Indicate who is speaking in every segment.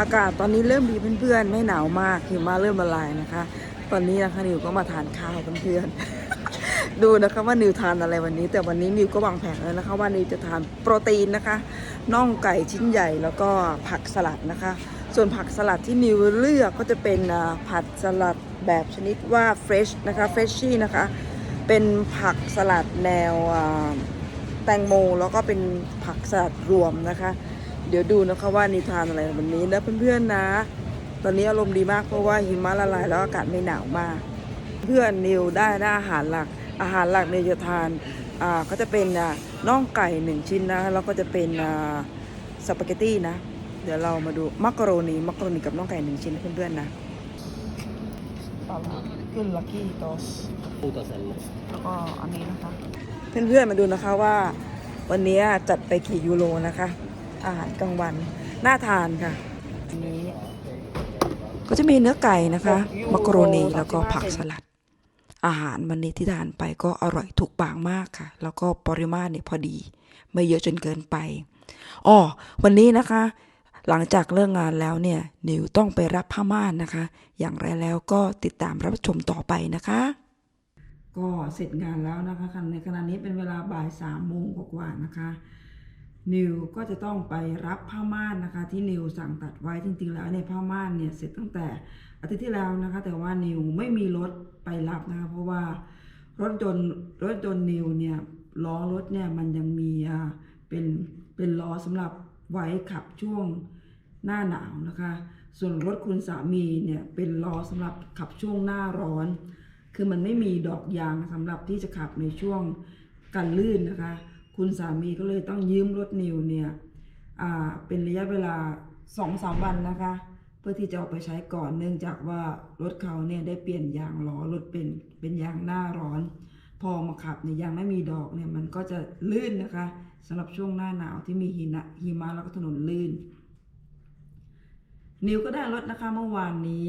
Speaker 1: อากาศตอนนี้เริ่มดีเพื่อนๆ ไม่หนาวมากหิมะเริ่มละลายนะคะ ตอนนี้นะคะนิวก็มาทานข้าวเพื่อนๆ ดูนะคะว่านิวทานอะไรวันนี้ แต่วันนี้นิวก็วางแผนแล้วนะคะ ว่านิวจะทานโปรตีนนะคะน่องไก่ชิ้นใหญ่แล้วก็ผักสลัดนะคะ ส่วนผักสลัดที่นิวเลือกก็จะเป็นผัดสลัดแบบชนิดว่าเฟรชนะคะเฟรชชี่นะคะ เป็นผักสลัดแนวแตงโมแล้วก็เป็นผักสลัดรวมนะคะ เดี๋ยวดูนะคะว่านิทานอะไรวันนี้นะเพื่อนๆนะ ตอนนี้อารมณ์ดีมากเพราะว่าหิมะละลายแล้วอากาศไม่หนาวมาก เพื่อนนิวได้ได้อาหารหลัก อาหารหลักนิวจะทานอ่าก็จะเป็นอ่าน่องไก่หนึ่งชิ้นนะแล้วก็จะเป็นอ่าสปาเกตตี้นะ เดี๋ยวเรามาดูมักกะโรนีมักกะโรนีกับน่องไก่หนึ่งชิ้นนะเพื่อนๆนะปลาขึ้นลักกี้ตอส
Speaker 2: Putos al
Speaker 1: แล้วก็อันนี้นะคะ เพื่อนๆมาดูนะคะว่าวันนี้จัดไปกี่ยูโรนะคะ อาหารกลางวัน น่าทานค่ะนี้ก็จะมีเนื้อไก่นะคะมักโรนีแล้วก็ผักสลัด อาหารวันนี้ที่ทานไปก็อร่อยถูกปากมากค่ะ แล้วก็ปริมาตรเนี่ยพอดี ไม่เยอะจนเกินไปอ๋อวันนี้นะคะ หลังจากเลิกงานแล้วเนี่ยนิวต้องไปรับผ้าม่านนะคะ อย่างไรแล้วก็ติดตามรับชมต่อไปนะคะ ก็เสร็จงานแล้วนะคะในขณะนี้เป็นเวลาบ่ายสามโมงกว่าๆนะคะ นิวก็จะต้องไปรับผ้าม่านนะคะ ที่นิวสั่งตัดไว้จริง ๆ แล้วเนี่ยผ้าม่านเนี่ยเสร็จตั้งแต่อาทิตย์ที่แล้วนะคะ แต่ว่านิวไม่มีรถไปรับนะคะเพราะว่ารถยนต์รถยนต์นิวเนี่ยล้อรถเนี่ยมันยังมีอ่าเป็นเป็นล้อสำหรับไว้ขับช่วงหน้าหนาวนะคะ ส่วนรถคุณสามีเนี่ยเป็นล้อสำหรับขับช่วงหน้าร้อน คือมันไม่มีดอกยางสำหรับที่จะขับในช่วงกันลื่นนะคะ คุณสามีก็เลยต้องยืมรถนิวเนี่ยอ่าเป็นระยะเวลาสองสามวันนะคะ เพื่อที่จะเอาไปใช้ก่อนเนื่องจากว่ารถเขาเนี่ยได้เปลี่ยนยางล้อรถเป็นเป็นยางหน้าร้อน พอมาขับเนี่ยยางไม่มีดอกเนี่ยมันก็จะลื่นนะคะสำหรับช่วงหน้าหนาวที่มีหินะหิมะแล้วก็ถนนลื่น นิวก็ได้รถนะคะเมื่อวานนี้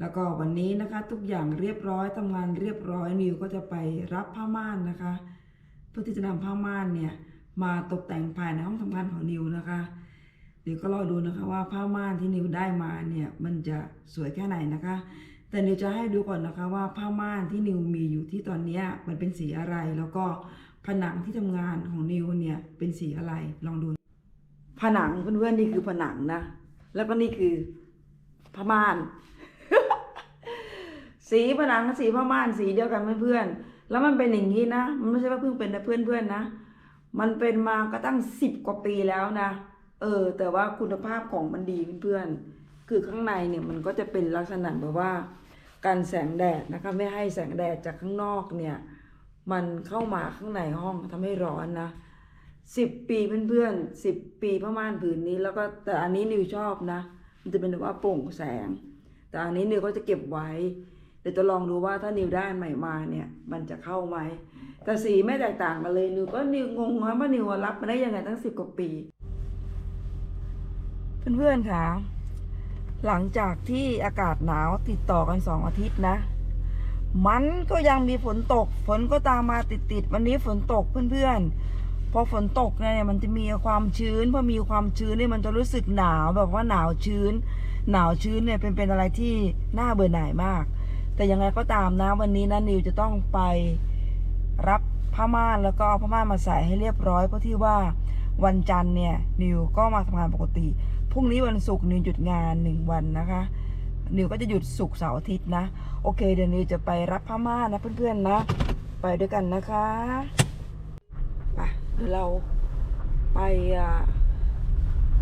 Speaker 1: แล้วก็วันนี้นะคะ ทุกอย่างเรียบร้อยทำงานเรียบร้อยนิวก็จะไปรับผ้าม่านนะคะ พื่อที่จะนำผ้าม่านเนี่ยมาตกแต่งภายในห้องทำงานของนิวนะคะ เดี๋ยวก็รอดูนะคะว่าผ้าม่านที่นิวได้มาเนี่ยมันจะสวยแค่ไหนนะคะ แต่นิวจะให้ดูก่อนนะคะว่าผ้าม่านที่นิวมีอยู่ที่ตอนนี้มันเป็นสีอะไร แล้วก็ผนังที่ทำงานของนิวเนี่ยเป็นสีอะไรลองดู ผนังเพื่อนๆนี่คือผนังนะ แล้วก็นี่คือผ้าม่าน สีผนังสีผ้าม่านสีเดียวกันเพื่อนๆ แล้วมันเป็นอย่างนี้นะ มันไม่ใช่ว่าเพิ่งเป็นนะเพื่อนๆนะ มันเป็นมาก็ตั้งสิบกว่าปีแล้วนะ เออ แต่ว่าคุณภาพของมันดีเพื่อนๆ คือข้างในเนี่ยมันก็จะเป็นลักษณะแบบว่ากันแสงแดดนะคะ ไม่ให้แสงแดดจากข้างนอกเนี่ย มันเข้ามาข้างในห้องทำให้ร้อนนะสิบปีเพื่อนๆสิบปีประมาณผืนนี้ แล้วก็แต่อันนี้นิวชอบนะ มันจะเป็นแบบว่าโปร่งแสง แต่อันนี้นิวก็จะเก็บไว้ เดี๋ยวจะลองดูว่าถ้านิวได้ใหม่มาเนี่ยมันจะเข้าไหมแต่สีไม่แตกต่างกันเลยนิวก็นิวงงว่านิวรับมาได้ยังไงตั้งสิบกว่าปี เพื่อนๆค่ะหลังจากที่อากาศหนาวติดต่อกันสองอาทิตย์นะ มันก็ยังมีฝนตก ฝนก็ตามมาติดๆวันนี้ฝนตกเพื่อนๆ พอฝนตกเนี่ยมันจะมีความชื้นพอมีความชื้นเนี่ยมันจะรู้สึกหนาวแบบว่าหนาวชื้น หนาวชื้นเนี่ยเป็นเป็นอะไรที่น่าเบื่อหน่ายมาก แต่ยังไงก็ตามนะวันนี้นะนิวจะต้องไปรับผ้าม่านแล้วก็เอาผ้าม่านมาใส่ให้เรียบร้อยเพราะที่ว่าวันจันทร์เนี่ยนิวก็มาทำงานปกติพรุ่งนี้วันศุกร์นิวหยุดงานหนึ่งวันนะคะนิวก็จะหยุดศุกร์เสาร์อาทิตย์นะ โอเคเดี๋ยวนิวจะไปรับผ้าม่านนะเพื่อนๆนะ ไปด้วยกันนะคะไปเดี๋ยวเราไป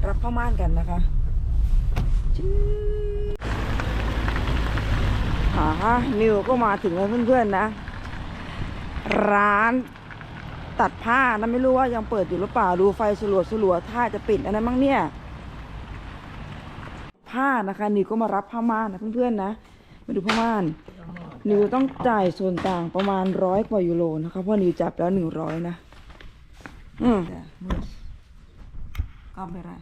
Speaker 1: รับผ้าม่านกันนะคะจิ๊ดอ่าะนิวก็มาถึงแล้วเพื่อนๆนะ ร้านตัดผ้านะไม่รู้ว่ายังเปิดอยู่หรือเปล่าดูไฟสลัวสลัวๆถ้าจะปิดอันนั้นมั้งเนี่ย ผ้านะคะนิวก็มารับผ้าม่านนะเพื่อนๆนะมาดูผ้าม่านนิวต้องจ่ายส่วนต่างประมาณร้อยกว่ายูโรนะคะเพราะนิวจับแล้วหนึ่งร้อยนะอืมก็ไม่ได้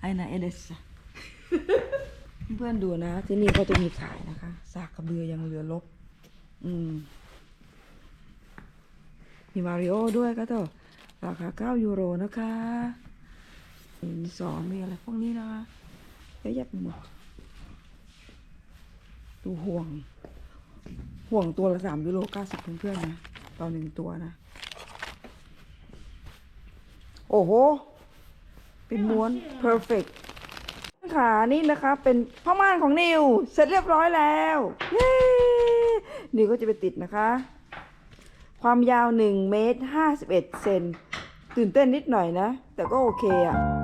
Speaker 1: ไอ้นะเอเดส เพื่อนดูนะ ที่นี่ก็จะมีขายนะคะสากกระเบือยังเหลือลบ อืม มีมาริโอด้วยก็เถอราคา9ยูโรนะคะมีสองมีอะไรพวกนี้นะคะเยอะแยะไปหมดดูห่วง ห่วงตัวละสามยูโรเก้าสิบเพื่อนๆนะต่อหนึ่งตัวนะ โอ้โห เป็นม้วน perfect ขานี่นะคะ เป็นผ้าม่านของนิว เสร็จเรียบร้อยแล้วเย้นิวก็จะไปติดนะคะ ความยาว1เมตร51เซนตื่นเต้นนิดหน่อยนะ แต่ก็โอเคอะ